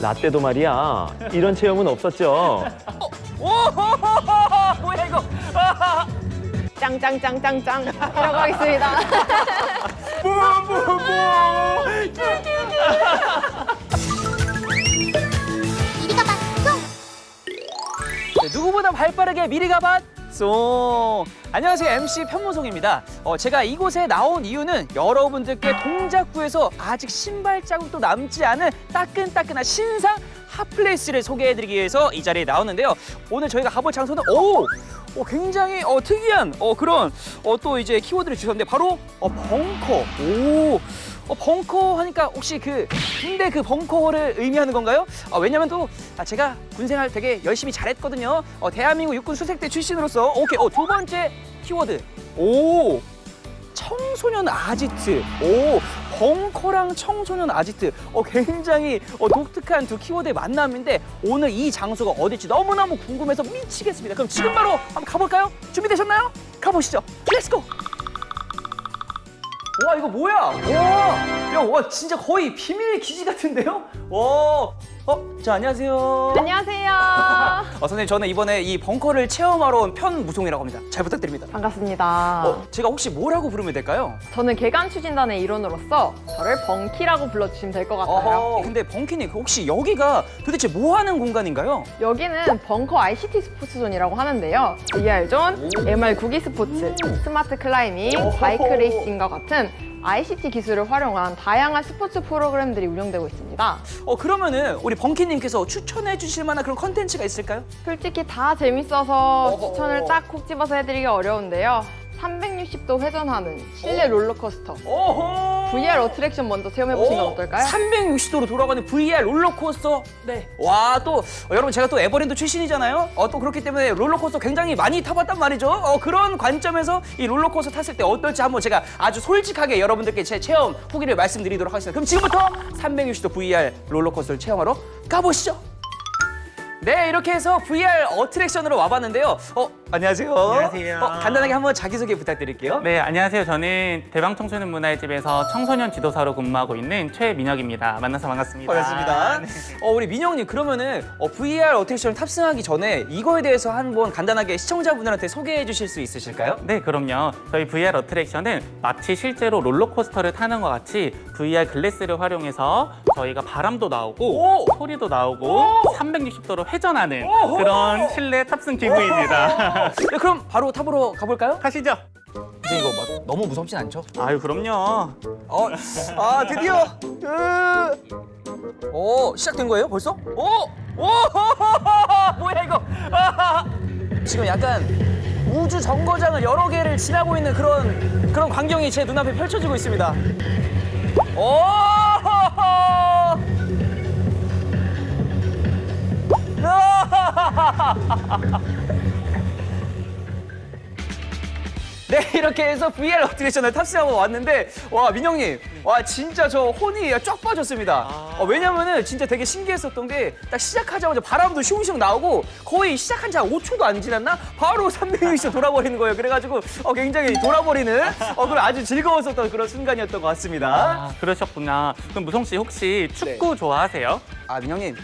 라떼도 말이야. 이런 체험은 없었죠. 뭐야 이거? 짱짱짱짱짱 이라고 하겠습니다. 네, 누구보다 발빠르게 미리 가봤 송 안녕하세요. MC 편무송입니다. 어, 제가 이곳에 나온 이유는 여러분들께 동작구에서 아직 신발 자국도 남지 않은 따끈따끈한 신상 핫플레이스를 소개해드리기 위해서 이 자리에 나왔는데요. 오늘 저희가 가볼 장소는 오! 어, 굉장히 어, 특이한 어, 그런 어, 또 이제 키워드를 주셨는데 바로 어, 벙커. 오 어, 벙커 하니까 혹시 그 군대 그 벙커를 의미하는 건가요? 아, 왜냐면 또 아, 제가 군생활 되게 열심히 잘했거든요. 어, 대한민국 육군 수색대 출신으로서 오케이. 어, 두 번째 키워드. 오. 청소년 아지트. 오. 벙커랑 청소년 아지트. 어, 굉장히 어, 독특한 두 키워드의 만남인데 오늘 이 장소가 어딜지 너무너무 궁금해서 미치겠습니다. 그럼 지금 바로 한번 가볼까요? 준비되셨나요? 가보시죠. 렛츠고! 와 이거 뭐야? 와, 야, 와 진짜 거의 비밀 기지 같은데요? 와, 어, 자 안녕하세요. 안녕하세요. 어, 선생님 저는 이번에 이 벙커를 체험하러 온 편무송이라고 합니다. 잘 부탁드립니다. 반갑습니다. 어, 제가 혹시 뭐라고 부르면 될까요? 저는 개간 추진단의 일원으로서 저를 벙키라고 불러주시면 될 것 같아요. 어허, 근데 벙키님 혹시 여기가 도대체 뭐 하는 공간인가요? 여기는 벙커 ICT 스포츠존이라고 하는데요. VR존, MR 구기 스포츠, 스마트 클라이밍. 바이크 레이싱과 같은 ICT 기술을 활용한 다양한 스포츠 프로그램들이 운영되고 있습니다. 어 그러면은 우리 벙키님께서 추천해 주실 만한 그런 컨텐츠가 있을까요? 솔직히 다 재밌어서 어허. 추천을 딱 콕 집어서 해드리기 어려운데요. 360도 회전하는 실내 롤러코스터, 오호. VR 어트랙션 먼저 체험해보시는 건 어떨까요? 360도로 돌아가는 VR 롤러코스터. 네. 와, 또 어, 여러분 제가 또 에버랜드 출신이잖아요. 어, 또 그렇기 때문에 롤러코스터 굉장히 많이 타봤단 말이죠. 어, 그런 관점에서 이 롤러코스터 탔을 때 어떨지 한번 제가 아주 솔직하게 여러분들께 제 체험 후기를 말씀드리도록 하겠습니다. 그럼 지금부터 360도 VR 롤러코스터를 체험하러 가보시죠. 네, 이렇게 해서 VR 어트랙션으로 와봤는데요. 어, 안녕하세요. 안녕하세요. 어, 간단하게 한번 자기소개 부탁드릴게요. 네, 안녕하세요. 저는 대방 청소년 문화의 집에서 청소년 지도사로 근무하고 있는 최민혁입니다. 만나서 반갑습니다. 반갑습니다. 네. 어, 우리 민영님 그러면은 어, VR 어트랙션을 탑승하기 전에 이거에 대해서 한번 간단하게 시청자분들한테 소개해 주실 수 있으실까요? 네, 그럼요. 저희 VR 어트랙션은 마치 실제로 롤러코스터를 타는 것 같이 VR 글래스를 활용해서 저희가 바람도 나오고 오! 소리도 나오고 오! 360도로 회 전하는 오호! 그런 실내 탑승 기구입니다. 네, 그럼 바로 탑으로 가볼까요? 가시죠. 이제 이거 막 너무 무섭진 않죠? 아유, 그럼요. 어, 아 드디어 으... 오 시작된 거예요 벌써? 오, 오, 뭐야 이거? 지금 약간 우주 정거장을 여러 개를 지나고 있는 그런 그런 광경이 제 눈앞에 펼쳐지고 있습니다. 오! 네 이렇게 해서 VR 어트랙션을 탑승하고 왔는데 와 민영님 와 진짜 저 혼이 쫙 빠졌습니다. 어, 왜냐면은 진짜 되게 신기했었던 게 딱 시작하자마자 바람도 슝슝 나오고 거의 시작한 지 한 5초도 안 지났나? 바로 360도 돌아버리는 거예요. 그래가지고 어, 굉장히 돌아버리는 어, 그런 아주 즐거웠었던 그런 순간이었던 것 같습니다. 아, 그러셨구나. 그럼 무성 씨 혹시 축구 좋아하세요? 아 민영님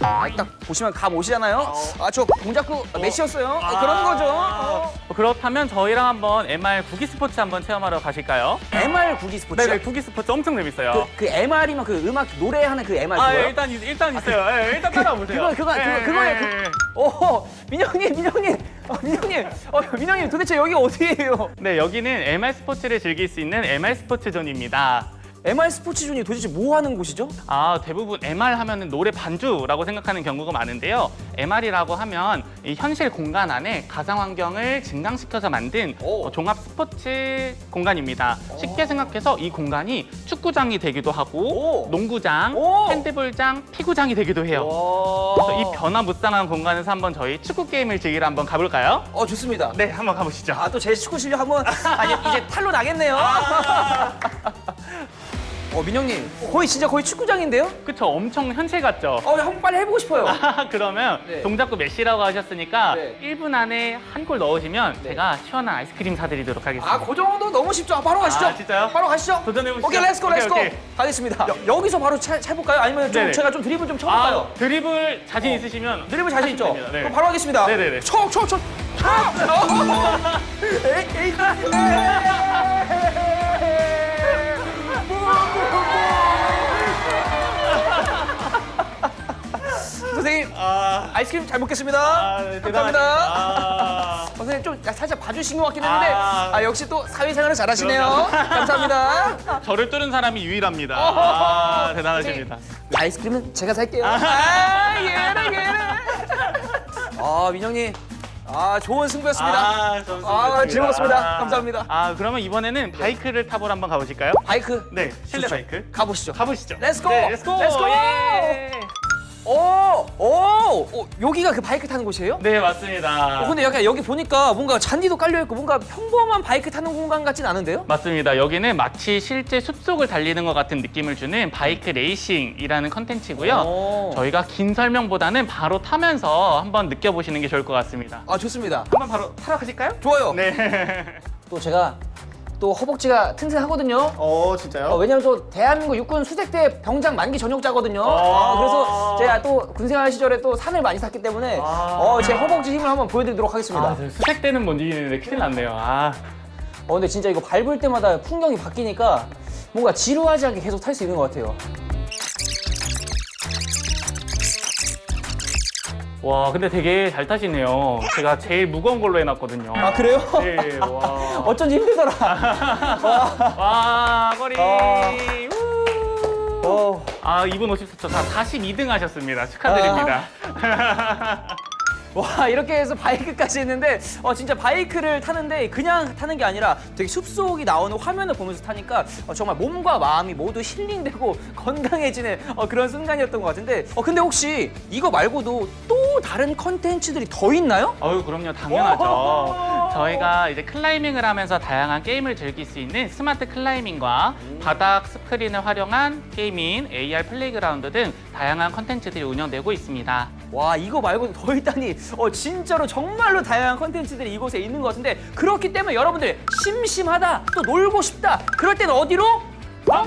아, 딱 보시면 감 오시잖아요 아저 동작구 메시였어요 아, 그런 거죠 어. 어, 그렇다면 저희랑 한번 MR 구기 스포츠 한번 체험하러 가실까요? MR 구기 스포츠 네, 네, 구기 스포츠 엄청 재밌어요. 그, 그 MR이면 그 음악 노래하는 그 MR 아, 그거요? 예, 일단 일단 있어요. 예, 일단 따라와 보세요. 그거 그거 그거 그거예요. 그, 오 민영님 민영님 어, 민영님 어, 민영님 도대체 여기 어디예요? 네, 여기는 MR 스포츠를 즐길 수 있는 MR 스포츠 존입니다. MR 스포츠존이 도대체 뭐 하는 곳이죠? 아, 대부분 MR 하면은 노래 반주라고 생각하는 경우가 많은데요. MR이라고 하면 이 현실 공간 안에 가상 환경을 증강시켜서 만든 오. 어, 종합 스포츠 공간입니다. 쉽게 생각해서 이 공간이 축구장이 되기도 하고 오. 농구장, 오. 핸드볼장, 피구장이 되기도 해요. 그래서 이 변화무쌍한 공간에서 한번 저희 축구 게임을 즐기러 한번 가볼까요? 어 좋습니다. 네, 한번 가보시죠. 아 또 제 축구 실력 한번 아니 이제 탈로 나겠네요. 어, 민영님, 거의 진짜 거의 축구장인데요? 그쵸? 엄청 현실 같죠? 어, 한번 빨리 해보고 싶어요. 그러면 네. 동작구 메시라고 하셨으니까 네. 1분 안에 한 골 넣으시면 네. 제가 시원한 아이스크림 사드리도록 하겠습니다. 아, 그 정도 너무 쉽죠. 아, 바로 가시죠. 아, 진짜요? 바로 가시죠. 도전해보시죠. 오케이, 렛츠고, 오케이, 렛츠고. 오케이. 가겠습니다. 여, 기서 바로 차, 차볼까요? 아니면 좀 네네. 제가 좀 드리블 좀 쳐볼까요? 아, 드리블 자신 있으시면 드리블 자신 있죠? 됩니다. 네. 그럼 바로 하겠습니다. 네네네. 쳐, 쳐, 쳐. 아! 에이, 에이, 선생 아, 아이스크림 잘 먹겠습니다. 아, 네, 감사합니다. 대단하십니다. 어, 선생님 좀 살짝 봐주신 것 같긴 했는데 아. 아, 역시 또 사회생활을 잘하시네요. 감사합니다. 아, 저를 뚫은 사람이 유일합니다. 어허허. 아, 대단하십니다. 아이스크림은 제가 살게요. 아, 얘네, 얘네. 아, 민영님. 아, 좋은 승부였습니다. 아, 아, 승부였습니다. 즐거웠습니다. 아. 감사합니다. 아, 그러면 이번에는 바이크를 타보러 한번 가보실까요? 바이크. 네, 실내. 바이크. 가보시죠. 가보시죠. 렛츠고! 네, 렛츠고! 렛츠고! 예. 오, 오, 오, 여기가 그 바이크 타는 곳이에요? 네, 맞습니다. 어, 근데 약간 여기 보니까 뭔가 잔디도 깔려 있고 뭔가 평범한 바이크 타는 공간 같진 않은데요? 맞습니다. 여기는 마치 실제 숲속을 달리는 것 같은 느낌을 주는 바이크 레이싱이라는 컨텐츠고요. 오. 저희가 긴 설명보다는 바로 타면서 한번 느껴보시는 게 좋을 것 같습니다. 아, 좋습니다. 한번 바로 타러 가실까요? 좋아요. 네. 또 제가 또 허벅지가 튼튼하거든요. 어, 진짜요? 어, 왜냐면 저 대한민국 육군 수색대 병장 만기 전역자거든요. 아. 아, 그래서 제가 또 군생활 시절에 또 산을 많이 탔기 때문에 아. 어, 제 허벅지 힘을 한번 보여드리도록 하겠습니다. 아, 저 수색 때는 못 이기는데 큰일 났네요. 아. 어, 근데 진짜 이거 밟을 때마다 풍경이 바뀌니까 뭔가 지루하지 않게 계속 탈 수 있는 것 같아요. 와, 근데 되게 잘 타시네요. 제가 제일 무거운 걸로 해놨거든요. 아, 그래요? 네, 와. 어쩐지 힘들더라. 와, 머리. 아. 우. 어. 아, 2분 54초. 다 42등 하셨습니다. 축하드립니다. 와 이렇게 해서 바이크까지 했는데 어, 진짜 바이크를 타는데 그냥 타는 게 아니라 되게 숲속이 나오는 화면을 보면서 타니까 어, 정말 몸과 마음이 모두 힐링되고 건강해지는 어, 그런 순간이었던 것 같은데 어, 근데 혹시 이거 말고도 또 다른 컨텐츠들이 더 있나요? 어유 그럼요 당연하죠. 저희가 이제 클라이밍을 하면서 다양한 게임을 즐길 수 있는 스마트 클라이밍과 바닥 스크린을 활용한 게임인 AR 플레이그라운드 등 다양한 컨텐츠들이 운영되고 있습니다. 와 이거 말고도 더 있다니 어, 진짜로 정말로 다양한 컨텐츠들이 이곳에 있는 것 같은데 그렇기 때문에 여러분들 심심하다 또 놀고 싶다 그럴 때는 어디로? 벙커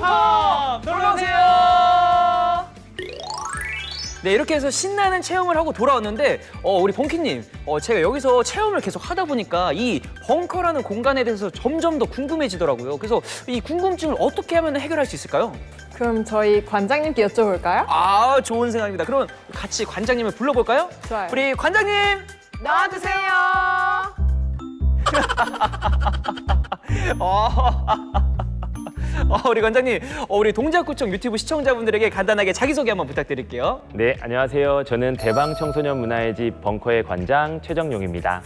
네 이렇게 해서 신나는 체험을 하고 돌아왔는데 어, 우리 벙키님 어, 제가 여기서 체험을 계속 하다 보니까 이 벙커라는 공간에 대해서 점점 더 궁금해지더라고요. 그래서 이 궁금증을 어떻게 하면 해결할 수 있을까요? 그럼 저희 관장님께 여쭤볼까요? 아 좋은 생각입니다. 그럼 같이 관장님을 불러볼까요? 좋아요. 우리 관장님 나와주세요. 어, 어, 우리 관장님 어, 우리 동작구청 유튜브 시청자분들에게 간단하게 자기소개 한번 부탁드릴게요. 네, 안녕하세요. 저는 대방 청소년 문화의 집 벙커의 관장 최정용입니다.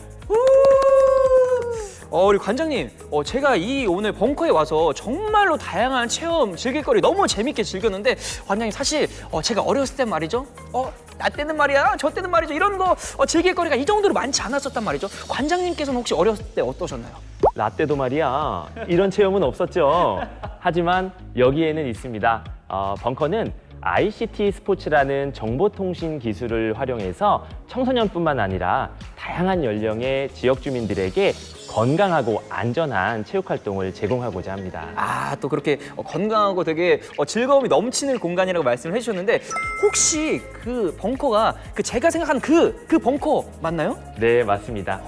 어, 우리 관장님, 어, 제가 이 오늘 벙커에 와서 정말로 다양한 체험, 즐길거리 너무 재밌게 즐겼는데, 관장님 사실 어, 제가 어렸을 땐 말이죠, 어, 나 때는 말이야, 저 때는 말이죠, 이런 거 어, 즐길거리가 이 정도로 많지 않았었단 말이죠. 관장님께서는 혹시 어렸을 때 어떠셨나요? 라떼도 말이야. 이런 체험은 없었죠. 하지만 여기에는 있습니다. 어, 벙커는 ICT 스포츠라는 정보통신 기술을 활용해서 청소년뿐만 아니라 다양한 연령의 지역 주민들에게 건강하고 안전한 체육 활동을 제공하고자 합니다. 아, 또 그렇게 어, 건강하고 되게 어, 즐거움이 넘치는 공간이라고 말씀을 해주셨는데, 혹시 그 벙커가 그 제가 생각하는 그, 그 벙커 맞나요? 네, 맞습니다.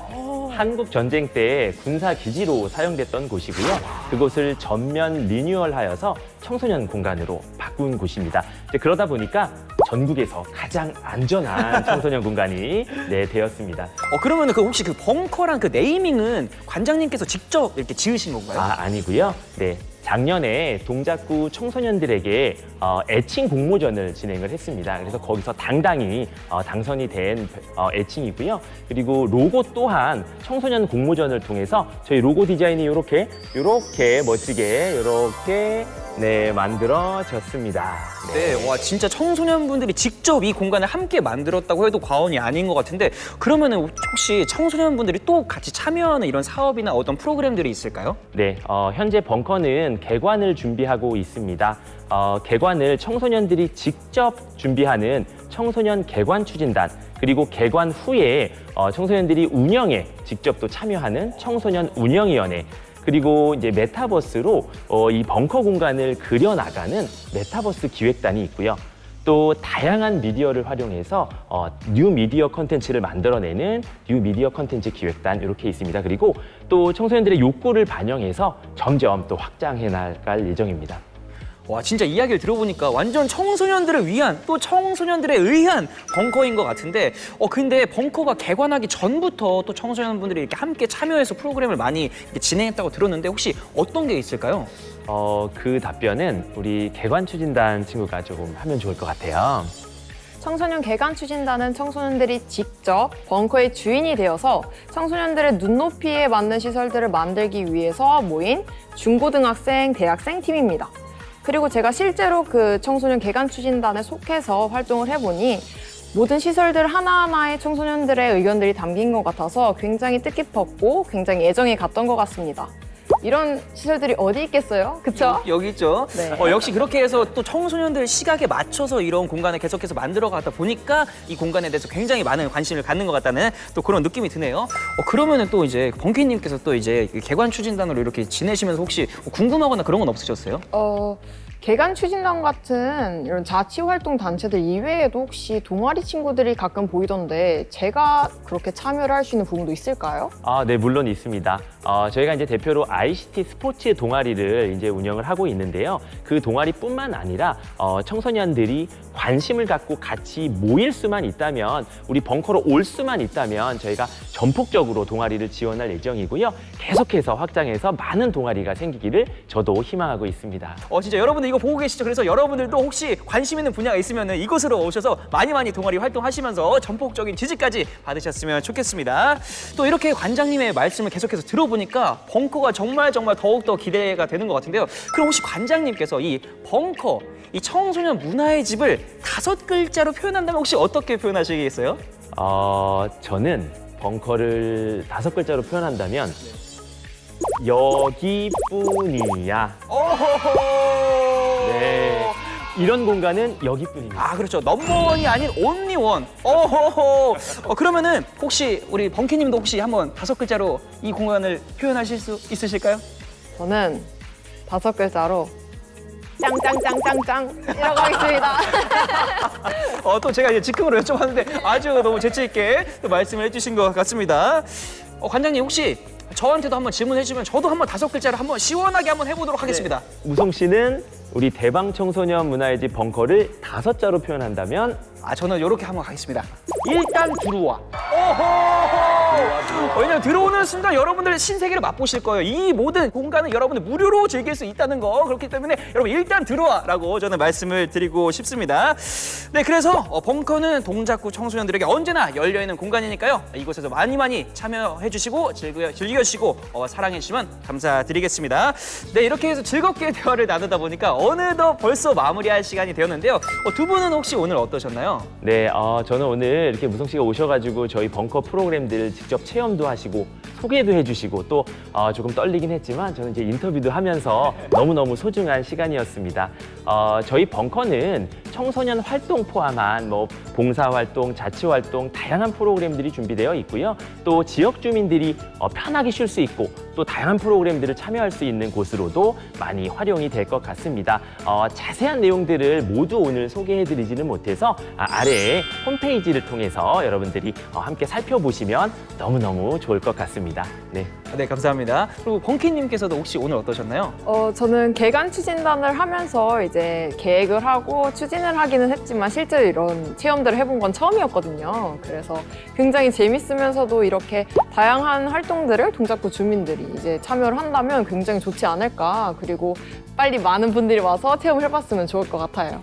한국 전쟁 때 군사 기지로 사용됐던 곳이고요. 그곳을 전면 리뉴얼하여서 청소년 공간으로 바꾼 곳입니다. 이제 그러다 보니까 전국에서 가장 안전한 청소년 공간이 네, 되었습니다. 어, 그러면 그 혹시 그 벙커란 그 네이밍은 관장님께서 직접 이렇게 지으신 건가요? 아, 아니고요. 네. 작년에 동작구 청소년들에게 어, 애칭 공모전을 진행을 했습니다. 그래서 거기서 당당히 어, 당선이 된 어, 애칭이고요. 그리고 로고 또한 청소년 공모전을 통해서 저희 로고 디자인이 이렇게 이렇게 멋지게 이렇게 네 만들어졌습니다. 네, 와 진짜 청소년분들이 직접 이 공간을 함께 만들었다고 해도 과언이 아닌 것 같은데 그러면은 혹시 청소년분들이 또 같이 참여하는 이런 사업이나 어떤 프로그램들이 있을까요? 네, 어, 현재 벙커는 개관을 준비하고 있습니다. 어, 개관을 청소년들이 직접 준비하는 청소년 개관 추진단 그리고 개관 후에 어, 청소년들이 운영에 직접 또 참여하는 청소년 운영위원회 그리고 이제 메타버스로 어, 이 벙커 공간을 그려 나가는 메타버스 기획단이 있고요. 또 다양한 미디어를 활용해서 어, 뉴 미디어 컨텐츠를 만들어내는 뉴 미디어 컨텐츠 기획단 이렇게 있습니다. 그리고 또 청소년들의 욕구를 반영해서 점점 또 확장해 나갈 예정입니다. 와 진짜 이야기를 들어보니까 완전 청소년들을 위한 또 청소년들에 의한 벙커인 것 같은데 어 근데 벙커가 개관하기 전부터 또 청소년분들이 이렇게 함께 참여해서 프로그램을 많이 이렇게 진행했다고 들었는데 혹시 어떤 게 있을까요? 어, 그 답변은 우리 개관 추진단 친구가 조금 하면 좋을 것 같아요. 청소년 개관 추진단은 청소년들이 직접 벙커의 주인이 되어서 청소년들의 눈높이에 맞는 시설들을 만들기 위해서 모인 중고등학생, 대학생 팀입니다. 그리고 제가 실제로 그 청소년 개관 추진단에 속해서 활동을 해보니 모든 시설들 하나하나에 청소년들의 의견들이 담긴 것 같아서 굉장히 뜻깊었고 굉장히 애정이 갔던 것 같습니다. 이런 시설들이 어디 있겠어요? 그쵸? 여기 있죠. 네. 어, 역시 그렇게 해서 또 청소년들 시각에 맞춰서 이런 공간을 계속해서 만들어 가다 보니까 이 공간에 대해서 굉장히 많은 관심을 갖는 것 같다는 또 그런 느낌이 드네요. 어, 그러면은 또 이제 벙키님께서 또 이제 이 개관 추진단으로 이렇게 지내시면서 혹시 궁금하거나 그런 건 없으셨어요? 어, 개간 추진단 같은 이런 자치 활동 단체들 이외에도 혹시 동아리 친구들이 가끔 보이던데 제가 그렇게 참여를 할 수 있는 부분도 있을까요? 아, 네, 물론 있습니다. 어, 저희가 이제 대표로 ICT 스포츠 동아리를 이제 운영을 하고 있는데요. 그 동아리뿐만 아니라 어, 청소년들이 관심을 갖고 같이 모일 수만 있다면 우리 벙커로 올 수만 있다면 저희가 전폭적으로 동아리를 지원할 예정이고요. 계속해서 확장해서 많은 동아리가 생기기를 저도 희망하고 있습니다. 어 진짜 여러분들 이거 보고 계시죠? 그래서 여러분들도 혹시 관심 있는 분야가 있으면 이곳으로 오셔서 많이 많이 동아리 활동하시면서 전폭적인 지지까지 받으셨으면 좋겠습니다. 또 이렇게 관장님의 말씀을 계속해서 들어보 니까 벙커가 정말 정말 더욱더 기대가 되는 것 같은데요. 그럼 혹시 관장님께서 이 벙커, 이 청소년 문화의 집을 다섯 글자로 표현한다면 혹시 어떻게 표현하시겠어요? 어, 저는 벙커를 다섯 글자로 표현한다면 여기뿐이야. 오호호! 네. 이런 공간은 여기뿐입니다. 아 그렇죠 넘버원이 아닌 온리원 어호호 어, 그러면은 혹시 우리 벙키님도 혹시 한번 다섯 글자로 이 공간을 표현하실 수 있으실까요? 저는 다섯 글자로 짱짱짱짱짱 이라고 하겠습니다. 어, 또 제가 이제 즉흥으로 여쭤봤는데 아주 너무 재치 있게 또 말씀을 해주신 것 같습니다 어, 관장님 혹시 저한테도 한번 질문해 주시면 저도 한번 다섯 글자로 한번 시원하게 한번 해보도록 하겠습니다 우성 씨는 우리 대방 청소년 문화의 집 벙커를 다섯 자로 표현한다면 아 저는 이렇게 한번 가겠습니다. 일단 들어와. 오호! 왜냐면 들어오는 순간 여러분들 신세계를 맛보실 거예요. 이 모든 공간은 여러분들 무료로 즐길 수 있다는 거. 그렇기 때문에 여러분 일단 들어와라고 저는 말씀을 드리고 싶습니다. 네, 그래서 어, 벙커는 동작구 청소년들에게 언제나 열려 있는 공간이니까요. 이곳에서 많이 많이 참여해 주시고 즐겨 즐겨 주시고 어, 사랑해 주시면 감사드리겠습니다. 네, 이렇게 해서 즐겁게 대화를 나누다 보니까 어느덧 벌써 마무리할 시간이 되었는데요. 어, 두 분은 혹시 오늘 어떠셨나요? 네, 어, 저는 오늘 이렇게 무성 씨가 오셔가지고 저희 벙커 프로그램들 직접 체험도 하시고 소개도 해주시고 또 어, 조금 떨리긴 했지만 저는 이제 인터뷰도 하면서 너무너무 소중한 시간이었습니다. 어, 저희 벙커는 청소년 활동 포함한 뭐 봉사 활동, 자치 활동 다양한 프로그램들이 준비되어 있고요. 또 지역 주민들이 어, 편하게 쉴 수 있고 또 다양한 프로그램들을 참여할 수 있는 곳으로도 많이 활용이 될 것 같습니다. 어, 자세한 내용들을 모두 오늘 소개해드리지는 못해서 아, 아래에 홈페이지를 통해서 여러분들이 어, 함께 살펴보시면 너무너무 좋을 것 같습니다. 네. 네, 감사합니다. 그리고 벙키님께서도 혹시 오늘 어떠셨나요? 어, 저는 개간 추진단을 하면서 이제 계획을 하고 추진을 하기는 했지만 실제로 이런 체험들을 해본 건 처음이었거든요. 그래서 굉장히 재밌으면서도 이렇게 다양한 활동들을 동작구 주민들이 이제 참여를 한다면 굉장히 좋지 않을까. 그리고 빨리 많은 분들이 와서 체험을 해봤으면 좋을 것 같아요.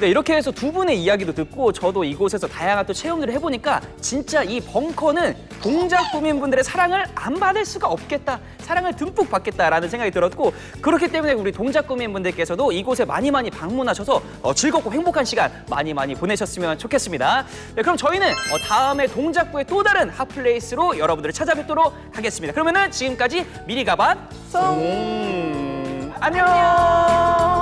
네, 이렇게 해서 두 분의 이야기도 듣고 저도 이곳에서 다양한 또 체험들을 해보니까 진짜 이 벙커는 동작 구민분들의 사랑을 안 받을 수가 없겠다. 사랑을 듬뿍 받겠다라는 생각이 들었고 그렇기 때문에 우리 동작 구민분들께서도 이곳에 많이 많이 방문하셔서 어, 즐겁고 행복한 시간 많이 많이 보내셨으면 좋겠습니다. 네, 그럼 저희는 어, 다음에 동작구의 또 다른 핫플레이스로 여러분들을 찾아뵙도록 하겠습니다. 그러면은 지금까지 미리 가반 송! 안녕.